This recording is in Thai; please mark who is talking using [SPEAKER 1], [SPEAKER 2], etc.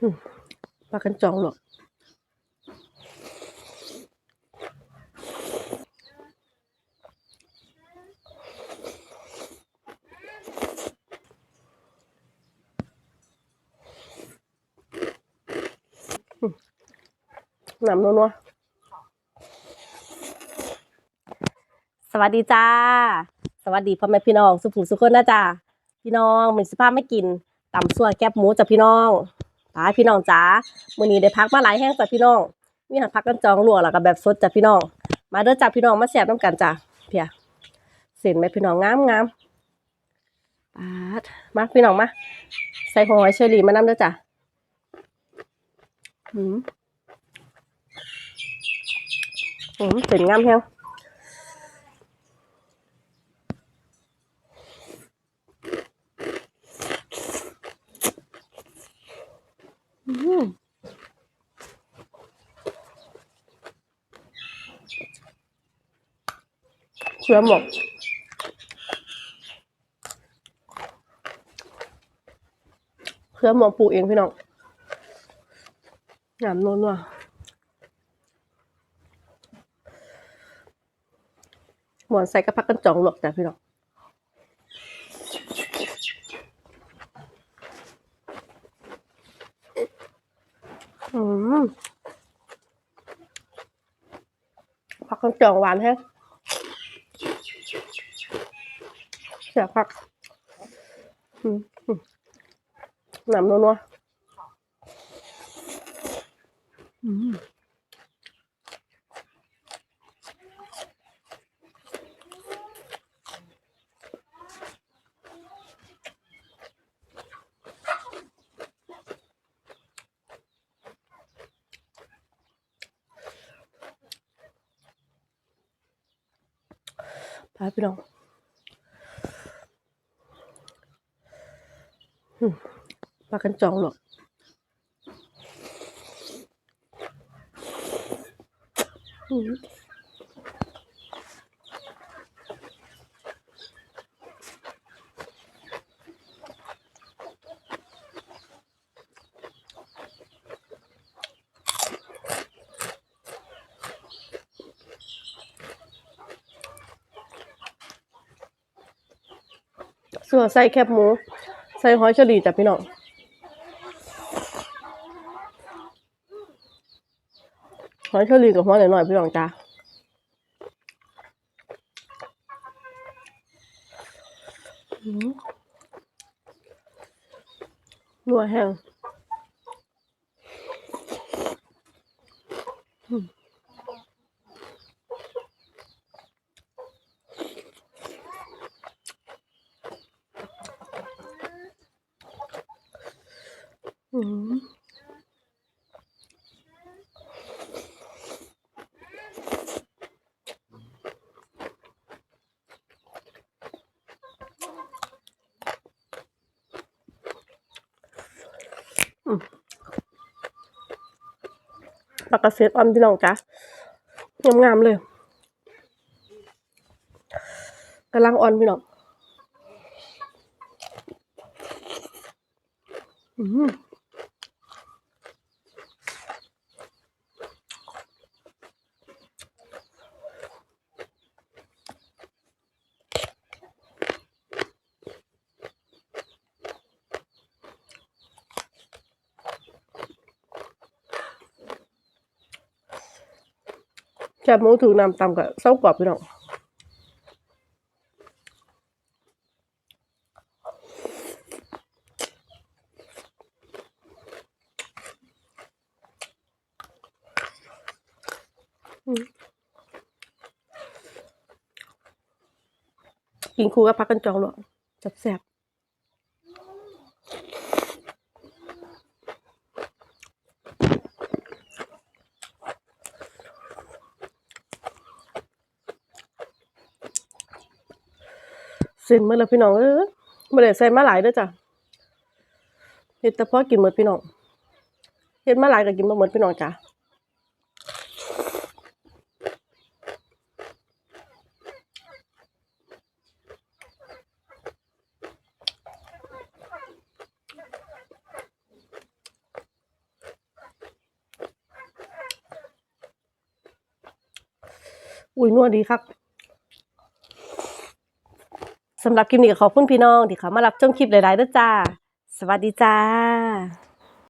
[SPEAKER 1] ปลากันจองหรอกอืมน้ำนัวสวัสดีจ้า สวัสดีพ่อแม่พี่น้อง สุภูสุขคนนะจ้าพี่น้องเป็นสภาพไม่กินตำซั่วแกบหมูจ้ะพี่น้อง ตายพี่น้องจ้ามื้อนี้ได้พักมาหลายแห้งจ้ะพี่น้อง มีหักพักกันจองลวกแล้วก็แบบสดจ้ะพี่น้อง มาเด้อจ้ะพี่น้องมาแซ่บน้ำกันจ้ะเพียเส้นแม่พี่น้องงามงามปาดมาพี่น้องมาใส่หัวหอยเชอรี่มานำเด้อจ้ะอืมอืมเส้นงามแฮว เชื่อหมกเชื่อหมกปลูกเองพี่น้องงามนวลว่ะหมอนใส่กระพักกันจองหลอกจ้ะพี่น้อง ผักกระจองหวานแฮะเสียผักหนำนัวๆ อืมไปพี่น้องปลากันจองหรอกอืม ส่วนใส่แคบหมู ใส่หอยเชอรี่จ้ะพี่น้องหอยเชอรี่กับหัวหน่อยๆพี่น้องจ้าหนัวแห้ง อืมปากระเซ็ดออนพี่น้องจ้ะงามๆเลยกำลังออนพี่น้องอืม แคบหมูถูกนำตำกับเส้ากรอบพี่น้องกินคู่กับพักกันจองหรอกจับแซ่บ สิ้นเมื่อแล้พี่น้องเออมื่อไรใส่มาหลายเด้อจ้ะเห็ดแต่พอกินหมดพี่น้องเห็ดมาหลายก็กินมาหมดพี่น้องจ้ะอุ้ยนัวดีครับ สำหรับคลิปนี้ก็ขอบคุณพี่น้องที่เขามารับชมคลิปหลายๆด้วยจ้า สวัสดีจ้า